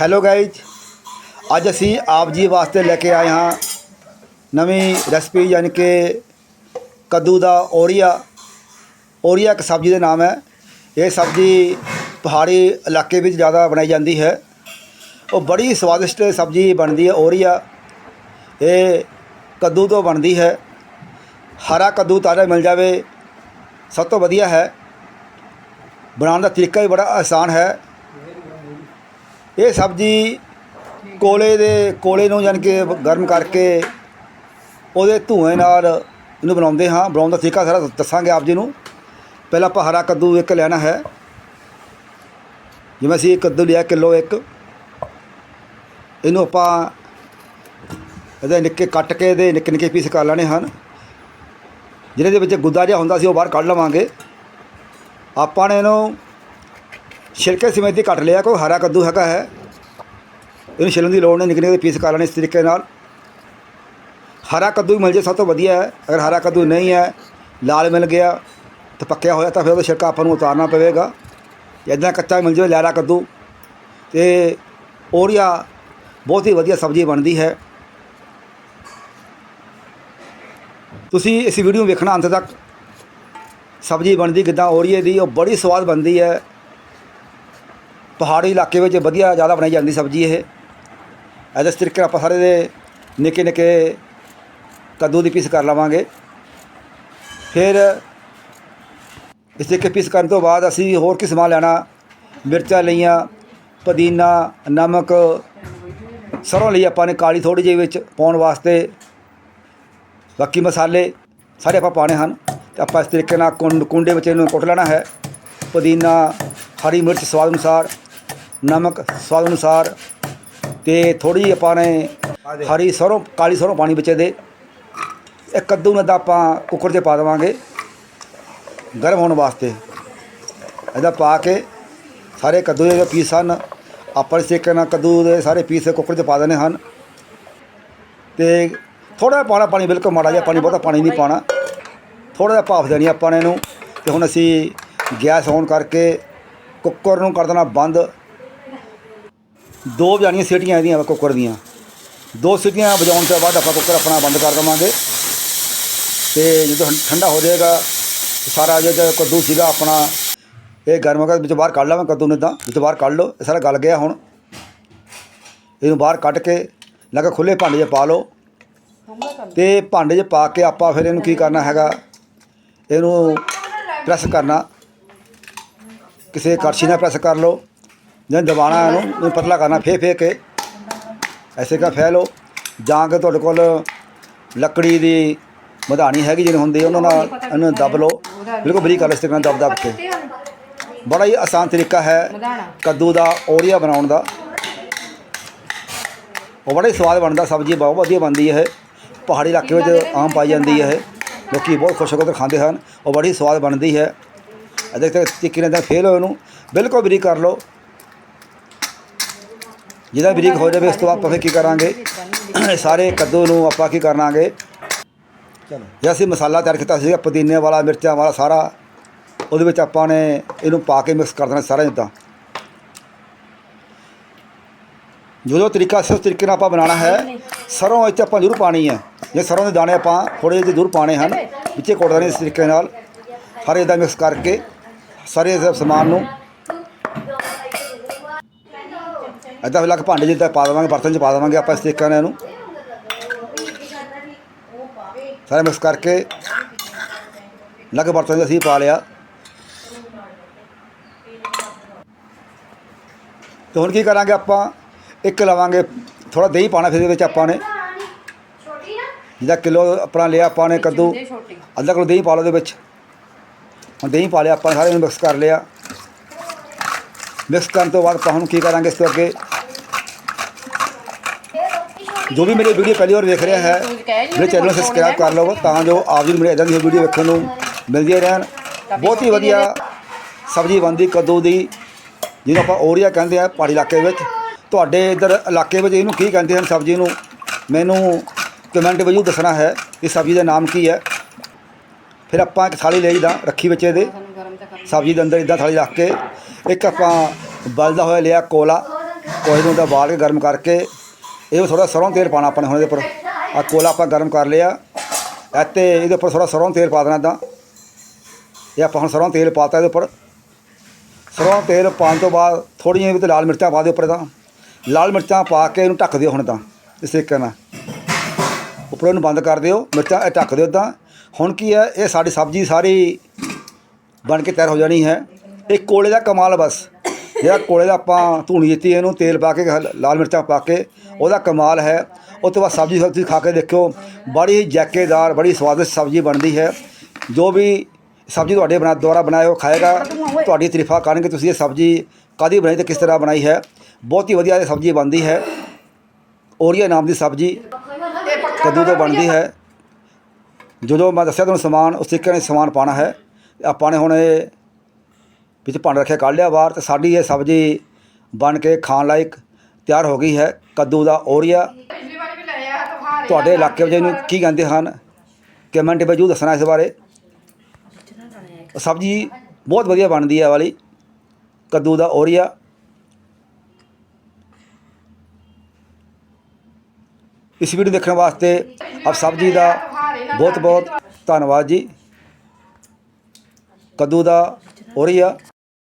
Hello guys ਅੱਜ ਅਸੀਂ ਆਪ ਜੀ ਵਾਸਤੇ ਲੈ ਕੇ ਆਏ ਹਾਂ ਨਵੀਂ ਰੈਸਪੀ ਯਾਨੀ ਕਿ ਕੱਦੂ ਦਾ ਔਰੀਆ ਔਰੀਆ ਇੱਕ ਸਬਜ਼ੀ ਦਾ ਨਾਮ ਹੈ। ਇਹ ਸਬਜ਼ੀ ਪਹਾੜੀ ਇਲਾਕੇ ਵਿੱਚ ਜ਼ਿਆਦਾ ਬਣਾਈ ਜਾਂਦੀ ਹੈ। ਉਹ ਬੜੀ ਸਵਾਦਿਸ਼ਟ ਸਬਜ਼ੀ ਬਣਦੀ ਹੈ ਔਰੀਆ ਇਹ ਕੱਦੂ ਤੋਂ ਬਣਦੀ ਹੈ। ਹਰਾ ਕੱਦੂ ਤਾਜ਼ਾ ਮਿਲ ਜਾਵੇ। ਸਭ ਤੋਂ ਵਧੀਆ ਹੈ। ਬਣਾਉਣ ਦਾ ਤਰੀਕਾ ਵੀ ਬੜਾ ਆਸਾਨ ਹੈ। ਇਹ ਸਬਜ਼ੀ ਕੋਲੇ ਦੇ ਕੋਲੇ ਨੂੰ ਯਾਨੀ ਕਿ ਗਰਮ ਕਰਕੇ ਉਹਦੇ ਧੂਏ ਨਾਲ ਇਹਨੂੰ ਬਣਾਉਂਦੇ ਹਾਂ। ਬਣਾਉਣ ਦਾ ਤਰੀਕਾ ਸਾਰਾ ਦੱਸਾਂਗੇ ਆਪ ਜੀ ਨੂੰ। ਪਹਿਲਾਂ ਆਪਾਂ ਹਰਾ ਕੱਦੂ ਇੱਕ ਲੈਣਾ ਹੈ। ਜਿਵੇਂ ਅਸੀਂ ਕੱਦੂ ਲਿਆ ਕਿਲੋ ਇੱਕ। ਇਹਨੂੰ ਆਪਾਂ ਇਹਦੇ ਨਿੱਕੇ ਕੱਟ ਕੇ ਇਹਦੇ ਨਿੱਕੇ ਨਿੱਕੇ ਪੀਸ ਕਰ ਲੈਣੇ ਹਨ। ਜਿਹਦੇ ਦੇ ਵਿੱਚ ਗੁੱਦਾ ਜਿਹਾ ਹੁੰਦਾ ਸੀ ਉਹ ਬਾਹਰ ਕੱਢ ਲਵਾਂਗੇ। ਆਪਾਂ ਨੇ ਇਹਨੂੰ ਛਿਲਕੇ ਸਮੇਤ ਹੀ ਕੱਟ ਲਿਆ ਕੋਈ, ਹਰਾ ਕੱਦੂ ਹੈਗਾ ਹੈ। ਇਹਨੂੰ ਛਿਲਣ ਦੀ ਲੋੜ ਨਹੀਂ ਨਿੱਕੇ ਨਿੱਕੇ ਪੀਸ ਕਰ ਲੈਣੇ ਇਸ ਤਰੀਕੇ ਨਾਲ। ਹਰਾ ਕੱਦੂ ਮਿਲ ਜੇ, ਸਭ ਤੋਂ ਵਧੀਆ ਹੈ। ਅਗਰ ਹਰਾ ਕੱਦੂ ਨਹੀਂ ਹੈ, ਲਾਲ ਮਿਲ ਗਿਆ, ਤਾਂ ਪੱਕਿਆ ਹੋਇਆ, ਤਾਂ ਫਿਰ ਉਹਦਾ ਛਿਲਕਾ ਆਪਾਂ ਨੂੰ ਉਤਾਰਨਾ ਪਵੇਗਾ। ਇਦਾਂ ਕੱਚਾ ਮਿਲ ਜਾਵੇ, ਲਾਰਾ ਕੱਦੂ। ਤੇ ਔਰੀਆ ਬਹੁਤ ਹੀ ਵਧੀਆ ਸਬਜ਼ੀ ਬਣਦੀ ਹੈ। ਤੁਸੀਂ ਇਸ ਵੀਡੀਓ ਨੂੰ ਵੇਖਣਾ ਅੰਤ ਤੱਕ। ਸਬਜ਼ੀ ਬਣਦੀ ਕਿੱਦਾਂ ਔਰੀਏ ਦੀ, ਉਹ ਬੜੀ ਸਵਾਦ ਬਣਦੀ ਹੈ। ਪਹਾੜੀ ਇਲਾਕੇ ਵਿੱਚ ਵਧੀਆ ਜ਼ਿਆਦਾ ਬਣਾਈ ਜਾਂਦੀ ਸਬਜ਼ੀ ਇਹ। ਇਸ ਤਰੀਕੇ ਨਾਲ ਆਪਾਂ ਸਾਰੇ ਦੇ ਨਿੱਕੇ ਨਿੱਕੇ ਕੱਦੂ ਦੀ ਪੀਸ ਕਰ ਲਵਾਂਗੇ। ਫਿਰ ਇਸ ਤਰੀਕੇ ਪੀਸ ਕਰਨ ਤੋਂ ਬਾਅਦ ਅਸੀਂ ਹੋਰ ਕੀ ਸਮਾਨ ਲੈਣਾ? ਮਿਰਚਾਂ ਲਈਆਂ, ਪੁਦੀਨਾ, ਨਮਕ, ਸਰੋਂ ਲਈ ਆਪਾਂ ਨੇ ਕਾਲੀ ਥੋੜੀ ਜਿਹੀ ਵਿੱਚ ਪਾਉਣ ਵਾਸਤੇ। ਬਾਕੀ ਮਸਾਲੇ ਸਾਰੇ ਆਪਾਂ ਪਾਣੇ ਹਨ। ਤੇ ਆਪਾਂ ਇਸ ਤਰੀਕੇ ਨਾਲ ਕੁੰਡ ਕੁੰਡੇ ਵਿੱਚ ਇਹਨੂੰ ਕੁੱਟ ਲੈਣਾ ਹੈ। ਪੁਦੀਨਾ, ਹਰੀ ਮਿਰਚ ਸਵਾਦ ਅਨੁਸਾਰ। ਨਮਕ ਸਵਾਦ ਅਨੁਸਾਰ ਤੇ ਥੋੜੀ ਆਪਾਂ ਨੇ ਹਰੀ ਸਰੋਂ ਕਾਲੀ ਸਰੋਂ ਪਾਣੀ ਵਿੱਚ ਇਹਦੇ। ਇਹ ਕੱਦੂ ਨੂੰ ਤਾਂ ਆਪਾਂ ਕੁੱਕਰ 'ਚ ਪਾ ਦੇਵਾਂਗੇ ਗਰਮ ਹੋਣ ਵਾਸਤੇ। ਇਹਦਾ ਪਾ ਕੇ ਸਾਰੇ ਕੱਦੂ ਦੇ ਪੀਸ ਹਨ। ਆਪਾਂ ਇਸ ਤਰੀਕੇ ਨਾਲ ਕੱਦੂ ਦੇ ਸਾਰੇ ਪੀਸ ਕੁੱਕਰ 'ਚ ਪਾ ਦੇਣੇ ਹਨ। ਤੇ ਥੋੜਾ ਜਿਹਾ ਪਾਣਾ ਪਾਣੀ ਬਿਲਕੁਲ ਮਾੜਾ ਜਿਹਾ ਪਾਣੀ ਬਹੁਤਾ ਪਾਣੀ ਨਹੀਂ ਪਾਣਾ ਥੋੜਾ ਜਿਹਾ ਭਾਫ ਦੇਣੀ ਆਪਾਂ ਨੇ ਇਹਨੂੰ। ਤੇ ਹੁਣ ਅਸੀਂ ਗੈਸ ਔਨ ਕਰਕੇ ਕੁੱਕਰ ਨੂੰ ਕਰ ਦੇਣਾ ਬੰਦ। ਦੋ ਵਜਾਣੀਆਂ ਸੀਟੀਆਂ ਇਹਦੀਆਂ ਕੁੱਕਰ ਦੀਆਂ। ਦੋ ਸੀਟੀਆਂ ਵਜਾਉਣ ਤੋਂ ਬਾਅਦ ਆਪਾਂ ਕੁੱਕਰ ਆਪਣਾ ਬੰਦ ਕਰ ਦੇਵਾਂਗੇ। ਤੇ ਜਦੋਂ ਠੰ- ਠੰਡਾ ਹੋ ਜਾਏਗਾ, ਸਾਰਾ ਜਿਹੜਾ ਕੱਦੂ ਸੀਗਾ ਆਪਣਾ, ਇਹ ਗਰਮ ਹੋ ਗਿਆ, ਵਿੱਚ ਬਾਹਰ ਕੱਢ ਲਵਾਂ ਕੱਦੂ ਨੇ ਤਾਂ ਵਿੱਚ ਬਾਹਰ ਕੱਢ ਲਓ, ਇਹ ਸਾਰਾ ਗਲ ਗਿਆ ਹੁਣ। ਇਹਨੂੰ ਬਾਹਰ ਕੱਢ ਕੇ, ਲਗਾ ਖੁੱਲੇ ਭਾਂਡੇ 'ਚ ਪਾ ਲਓ। ਤੇ ਭਾਂਡੇ 'ਚ ਪਾ ਕੇ ਆਪਾਂ ਫਿਰ ਇਹਨੂੰ ਕੀ ਕਰਨਾ ਹੈਗਾ, ਇਹਨੂੰ ਪ੍ਰੈਸ ਕਰਨਾ। ਕਿਸੇ ਕੜਛੀ ਨਾਲ ਪ੍ਰੈਸ ਕਰ ਲਓ। ਜਾਂ ਦਬਾਣਾ ਇਹਨੂੰ ਇਹਨੂੰ ਪਤਲਾ ਕਰਨਾ ਫੇ ਫੇ ਕੇ। ਐਸੇ ਕਾ ਫੈ ਲਓ ਜਾਂ ਕਿ ਤੁਹਾਡੇ ਕੋਲ ਲੱਕੜੀ ਦੀ ਮਧਾਣੀ ਹੈਗੀ ਜਿਹਨੂੰ ਹੁੰਦੀ ਉਹਨਾਂ ਨਾਲ ਇਹਨੂੰ ਦਬ ਲਓ। ਬਿਲਕੁਲ ਬਰੀਕ ਕਰ ਲਓ ਇਸ ਤਰ੍ਹਾਂ ਦਬ ਦਬ ਕੇ। ਬੜਾ ਹੀ ਆਸਾਨ ਤਰੀਕਾ ਹੈ ਕੱਦੂ ਦਾ ਔਰੀਆ ਬਣਾਉਣ ਦਾ। ਉਹ ਬੜਾ ਹੀ ਸਵਾਦ ਬਣਦਾ, ਸਬਜ਼ੀ ਬਹੁਤ ਵਧੀਆ ਬਣਦੀ ਹੈ। ਇਹ ਪਹਾੜੀ ਇਲਾਕੇ ਵਿੱਚ ਆਮ ਪਾਈ ਜਾਂਦੀ ਹੈ। ਇਹ ਲੋਕੀ ਬਹੁਤ ਖੁਸ਼ ਹੋ ਕੇ ਖਾਂਦੇ ਹਨ। ਉਹ ਬੜੀ ਸਵਾਦ ਬਣਦੀ ਹੈ। ਅਜੇ ਤੱਕ ਤਰੀਕੇ ਨਾਲ ਫੇਲ ਹੋਏ ਉਹਨੂੰ ਬਿਲਕੁਲ ਬਰੀਕ ਕਰ ਲਓ। ਜਿਹਦਾ ਬਰੀਕ ਹੋ ਜਾਵੇ ਉਸ ਤੋਂ ਬਾਅਦ ਆਪਾਂ ਫਿਰ ਕੀ ਕਰਾਂਗੇ? ਸਾਰੇ ਕੱਦੂ ਨੂੰ ਆਪਾਂ ਕੀ ਕਰਾਂਗੇ ਚਲੋ ਜੇ ਅਸੀਂ ਮਸਾਲਾ ਤਿਆਰ ਕੀਤਾ ਸੀਗਾ ਪੁਦੀਨੇ ਵਾਲਾ, ਮਿਰਚਾਂ ਵਾਲਾ ਸਾਰਾ, ਉਹਦੇ ਵਿੱਚ ਆਪਾਂ ਨੇ ਇਹਨੂੰ ਪਾ ਕੇ ਮਿਕਸ ਕਰ ਦੇਣਾ ਸਾਰਾ ਜਿੱਦਾਂ। ਜੋ ਜੋ ਤਰੀਕਾ ਸੀ, ਉਸ ਤਰੀਕੇ ਨਾਲ ਆਪਾਂ ਬਣਾਉਣਾ ਹੈ। ਸਰੋਂ ਵਿੱਚ ਆਪਾਂ ਜ਼ਰੂਰ ਪਾਣੀ ਹੈ। ਜੇ ਸਰੋਂ ਦੇ ਦਾਣੇ ਆਪਾਂ ਥੋੜੇ ਜਿਹੇ ਜ਼ਰੂਰ ਪਾਣੇ ਹਨ, ਵਿੱਚੇ ਕੁੱਟ ਦੇਣੇ ਇਸ ਤਰੀਕੇ ਨਾਲ। ਸਾਰੇ ਇਹਦਾ ਮਿਕਸ ਕਰਕੇ, ਸਾਰੇ ਸਮਾਨ ਨੂੰ ਇੱਦਾਂ ਫਿਰ ਲੱਗ ਭਾਂਡੇ ਜਿੱਦਾਂ ਪਾ ਦੇਵਾਂਗੇ, ਬਰਤਨ 'ਚ ਪਾ ਦੇਵਾਂਗੇ ਆਪਾਂ ਇਸ ਤਰੀਕੇ ਨਾਲ ਇਹਨੂੰ। ਸਾਰਾ ਮਿਕਸ ਕਰਕੇ ਲੱਗ ਬਰਤਨ 'ਚ ਅਸੀਂ ਪਾ ਲਿਆ। ਤੇ ਹੁਣ ਕੀ ਕਰਾਂਗੇ ਆਪਾਂ? ਇੱਕ ਲਵਾਂਗੇ ਥੋੜਾ ਦਹੀਂ ਪਾਣਾ ਫਿਰ ਇਹਦੇ ਵਿੱਚ ਆਪਾਂ ਨੇ। ਜਿਹਦਾ ਕਿਲੋ ਆਪਣਾ ਲਿਆ ਆਪਾਂ ਨੇ ਕੱਦੂ, ਅੱਧਾ ਕਿਲੋ ਦਹੀਂ ਪਾ ਲਓ ਇਹਦੇ ਵਿੱਚ। ਹੁਣ ਦਹੀਂ ਪਾ ਲਿਆ ਆਪਾਂ ਸਾਰੇ ਨੂੰ ਮਿਕਸ ਕਰ ਲਿਆ। ਮਿਕਸ ਕਰਨ ਤੋਂ ਬਾਅਦ ਆਪਾਂ ਹੁਣ ਕੀ ਕਰਾਂਗੇ ਇਸ ਤੋਂ ਅੱਗੇ? ਜੋ ਵੀ ਮੇਰੀ ਵੀਡੀਓ ਪਹਿਲੀ ਵਾਰ ਵੇਖ ਰਿਹਾ ਹੈ ਮੇਰੇ ਚੈਨਲ ਨੂੰ ਸਬਸਕ੍ਰਾਈਬ ਕਰ ਲਵੋ ਤਾਂ ਜੋ ਆਪ ਜੀ ਨੂੰ ਮੇਰੇ ਇਦਾਂ ਦੀਆਂ ਵੀਡੀਓ ਵੇਖਣ ਨੂੰ ਮਿਲਦੀਆਂ ਰਹਿਣ। ਬਹੁਤ ਹੀ ਵਧੀਆ ਸਬਜ਼ੀ ਬਣਦੀ ਕੱਦੂ ਦੀ ਜਿਹਨੂੰ ਆਪਾਂ ਔਰੀਆ ਕਹਿੰਦੇ ਆ ਪਹਾੜੀ ਇਲਾਕੇ ਵਿੱਚ। ਤੁਹਾਡੇ ਇੱਧਰ ਇਲਾਕੇ ਵਿੱਚ ਇਹਨੂੰ ਕੀ ਕਹਿੰਦੇ ਹਨ ਸਬਜ਼ੀ ਨੂੰ? ਮੈਨੂੰ ਕਮੈਂਟ ਵਿੱਚ ਦੱਸਣਾ ਹੈ ਕਿ ਸਬਜ਼ੀ ਦਾ ਨਾਮ ਕੀ ਹੈ। ਫਿਰ ਆਪਾਂ ਇੱਕ ਥਾਲੀ ਲਈ ਦਾ ਰੱਖੀ ਵਿੱਚ ਇਹਦੇ। ਸਬਜ਼ੀ ਦੇ ਅੰਦਰ ਇਦਾਂ ਥਾਲੀ ਰੱਖ ਕੇ ਇੱਕ ਆਪਾਂ ਬਲਦਾ ਹੋਇਆ ਲਿਆ ਕੋਲਾ ਕੋਲੇ ਨੂੰ ਦਾ ਬਾਲ ਕੇ ਗਰਮ ਕਰਕੇ ਇਹ ਥੋੜਾ ਸਰੋਂ ਤੇਲ ਪਾਣਾ ਆਪਾਂ ਨੇ ਹੁਣ ਇਹਦੇ ਉੱਪਰ। ਆ ਕੋਲਾ ਆਪਾਂ ਗਰਮ ਕਰ ਲਿਆ। ਅਤੇ ਇਹਦੇ ਉੱਪਰ ਥੋੜਾ ਸਰੋਂ ਤੇਲ ਪਾ ਦੇਣਾ ਤਾਂ ਇਹ ਆਪਾਂ ਹੁਣ ਸਰੋਂ ਤੇਲ ਪਾਤਾ ਇਹਦੇ ਉੱਪਰ। ਸਰੋਂ ਤੇਲ ਪਾਉਣ ਤੋਂ ਬਾਅਦ ਥੋੜ੍ਹੀਆਂ ਇਹਦੇ ਲਾਲ ਮਿਰਚਾਂ ਪਾ ਦਿਓ ਉੱਪਰ ਤਾਂ ਲਾਲ ਮਿਰਚਾਂ ਪਾ ਕੇ ਇਹਨੂੰ ਢੱਕ ਦਿਓ ਹੁਣ ਤਾਂ ਇਸ ਤਰੀਕੇ ਨਾਲ। ਉੱਪਰੋਂ ਇਹਨੂੰ ਬੰਦ ਕਰ ਦਿਓ, ਮਿਰਚਾਂ ਇਹ ਢੱਕ ਦਿਓ ਤਾਂ ਹੁਣ ਕੀ ਹੈ, ਇਹ ਸਾਡੀ ਸਬਜ਼ੀ ਸਾਰੀ ਬਣ ਕੇ ਤਿਆਰ ਹੋ ਜਾਣੀ ਹੈ। ਇਹ ਕੋਲੇ ਦਾ ਕਮਾਲ ਬਸ। ਜਿਹੜਾ ਕੋਲੇ ਦਾ ਆਪਾਂ ਧੂਣੀ ਦਿੱਤੀ ਇਹਨੂੰ ਤੇਲ ਪਾ ਕੇ ਹ- ਲਾਲ ਮਿਰਚਾਂ ਪਾ ਕੇ ਉਹਦਾ ਕਮਾਲ ਹੈ। ਉਹ ਤੋਂ ਬਾਅਦ ਸਬਜ਼ੀ ਤੁਸੀਂ ਖਾ ਕੇ ਦੇਖਿਓ, ਬੜੀ ਜੈਕੇਦਾਰ, ਬੜੀ ਸਵਾਦਿਸ਼ਟ ਸਬਜ਼ੀ ਬਣਦੀ ਹੈ। ਜੋ ਵੀ ਸਬਜ਼ੀ ਤੁਹਾਡੇ ਬਣਾ, ਦੁਆਰਾ ਬਣਾਏ ਹੋ ਖਾਏਗਾ, ਤੁਹਾਡੀ ਤਾਰੀਫਾਂ ਕਰਨਗੇ ਤੁਸੀਂ ਇਹ ਸਬਜ਼ੀ ਕਾਦੀ ਬਣਾਈ ਤੇ ਕਿਸ ਤਰ੍ਹਾਂ ਬਣਾਈ ਹੈ। ਬਹੁਤ ਹੀ ਵਧੀਆ ਇਹ ਸਬਜ਼ੀ ਬਣਦੀ ਹੈ। ਔਰੀਆ ਨਾਮ ਦੀ ਸਬਜ਼ੀ ਕੱਦੂ ਤੋਂ ਬਣਦੀ ਹੈ। ਜੋ ਜੋ ਮੈਂ ਦੱਸਿਆ ਤੁਹਾਨੂੰ ਸਮਾਨ, ਉਸ ਤਰੀਕੇ ਨਾਲ ਸਮਾਨ ਪਾਣਾ ਹੈ। ਆਪਾਂ ਨੇ ਹੁਣ ਇਹ ਵਿੱਚ ਭਾਂਡਾ ਰੱਖਿਆ, ਕੱਢ ਲਿਆ ਬਾਹਰ ਤੇ ਸਾਡੀ ਇਹ ਸਬਜ਼ੀ ਬਣ ਕੇ ਖਾਣ ਲਾਇਕ ਤਿਆਰ ਹੋ ਗਈ ਹੈ। ਕੱਦੂ ਦਾ ਔਰੀਆ ਤੁਹਾਡੇ ਇਲਾਕੇ ਵਿੱਚ ਇਹਨੂੰ ਕੀ ਕਹਿੰਦੇ ਹਨ? ਕਮੈਂਟ ਵਿੱਚ ਜੂ ਦੱਸਣਾ ਇਸ ਬਾਰੇ। ਸਬਜ਼ੀ ਬਹੁਤ ਵਧੀਆ ਬਣਦੀ ਹੈ ਵਾਲੀ। ਕੱਦੂ ਦਾ ਔਰੀਆ ਇਸ ਵੀਡੀਓ ਦੇਖਣ ਵਾਸਤੇ ਆਪ ਸਬਜ਼ੀ ਦਾ ਬਹੁਤ ਬਹੁਤ ਧੰਨਵਾਦ ਜੀ। ਕੱਦੂ ਦਾ ਔਰੀਆ